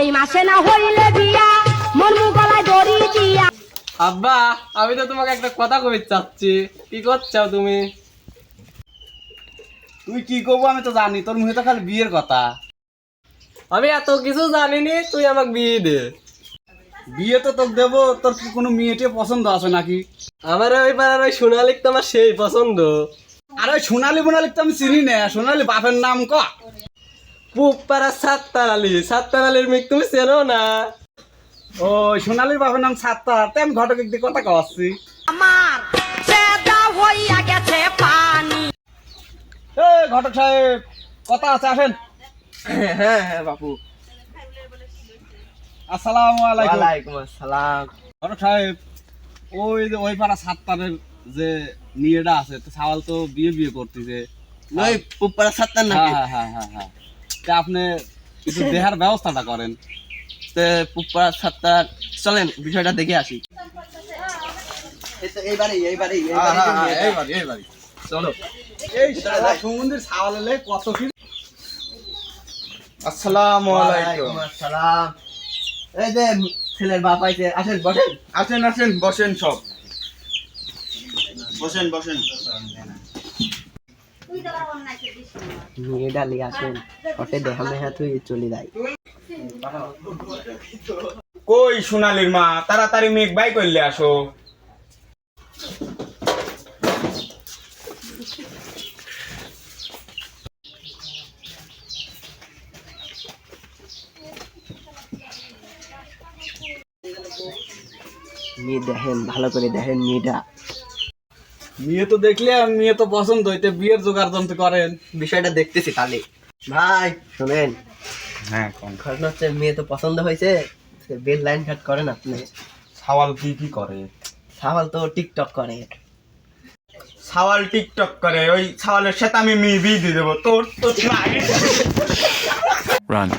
এই মাসে না হইলে বিয়া মন গলায় দড়ি দিয়া। আব্বা আমি তো তোমাকে একটা কথা কই চাচ্ছি। কি করছ তুমি? তুই কি করব আমি তো জানি তোর মুখে তো খালি বিয়ের কথা। আমি এত কিছু জানিনি তুই আমাকে বিয়ে দে। বিয়ে তো তোকে দেবো তোর কি কোনো মেয়েটে পছন্দ আছে নাকি? আমার ওই পাড়ার ওই সোনালিক তো আমার সেই পছন্দ। আরে ওই সোনালি মোনালি তো আমি চিনি না সোনালি বাপের নাম ক? সাততার আলী সাততার আলীর তুমি চেনো না? ও সোনালির বাপের নাম সাতটা তাই আমি ঘটক কথা কওয়াচ্ছি। আমার হইয়া গেছে পানি। এ ঘটক সাহেব কথা আছে আসেন। হ্যাঁ হ্যাঁ বাপু। আসসালামু আলাইকুম। ওয়ালাইকুম আসসালাম। ঘটক সাহেব ওই যে ওই পাড়া সাতটারের যে মেয়েটা আছে তো সাওয়াল তো বিয়ে বিয়ে করতেছে। ওই সাততার হ্যাঁ হ্যাঁ হ্যাঁ হ্যাঁ হ্যাঁ। তা আপনি কিছু দেহার ব্যবস্থাটা করেন। পুপ পাড়ার সাততার চলেন বিষয়টা দেখে আসি। এইবারে এইবারে এইবারই এইবারই চলো। এই সমুদ্রের সাওয়াল কত কি? আসসালামু আলাইকুম। আসসালাম। এই যে ছেলের বাপ আইছে আসেন বসেন। আসেন আসেন বসেন সব। বসেন বসেন। মেয়ে ডালি আসেন ওটে দেখা মেহা তুই চলে যাই। কই সোনালির মা? তাড়াতাড়ি মেঘ বাই করলে আসো। মেয়ে দেখেন ভালো করে দেখেন মেয়েটা। মেয়ে তো দেখলে মেয়ে তো পছন্দ হইতে বিয়ের জোগাড় যন্ত্র করেন। বিষয়টা দেখতেছি তাহলে। ভাই শোনেন। হ্যাঁ কোন? ঘটনা হচ্ছে মেয়ে তো পছন্দ হয়েছে বেল লাইন কাট করেন আপনি। সাওয়াল কি কি করে? সাওয়াল তো টিকটক করে। সাওয়াল টিকটক করে ওই সাওয়ালের সাথে আমি মেয়ে বিয়ে দিয়ে দেবো তোর তোর Run.